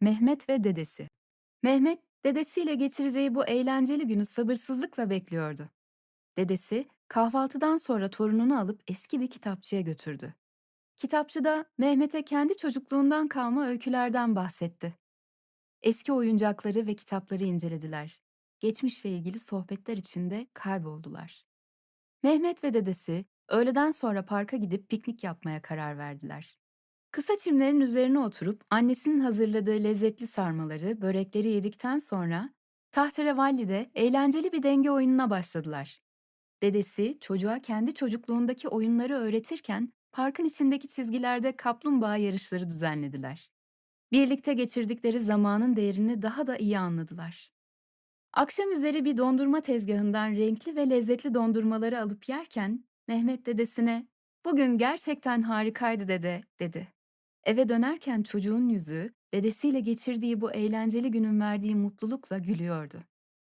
Mehmet ve dedesi. Mehmet, dedesiyle geçireceği bu eğlenceli günü sabırsızlıkla bekliyordu. Dedesi, kahvaltıdan sonra torununu alıp eski bir kitapçıya götürdü. Kitapçıda Mehmet'e kendi çocukluğundan kalma öykülerden bahsetti. Eski oyuncakları ve kitapları incelediler. Geçmişle ilgili sohbetler içinde kayboldular. Mehmet ve dedesi öğleden sonra parka gidip piknik yapmaya karar verdiler. Kısa çimlerin üzerine oturup annesinin hazırladığı lezzetli sarmaları, börekleri yedikten sonra tahterevalli'de eğlenceli bir denge oyununa başladılar. Dedesi çocuğa kendi çocukluğundaki oyunları öğretirken parkın içindeki çizgilerde kaplumbağa yarışları düzenlediler. Birlikte geçirdikleri zamanın değerini daha da iyi anladılar. Akşam üzeri bir dondurma tezgahından renkli ve lezzetli dondurmaları alıp yerken Mehmet dedesine "Bugün gerçekten harikaydı dede." dedi. Eve dönerken çocuğun yüzü dedesiyle geçirdiği bu eğlenceli günün verdiği mutlulukla gülüyordu.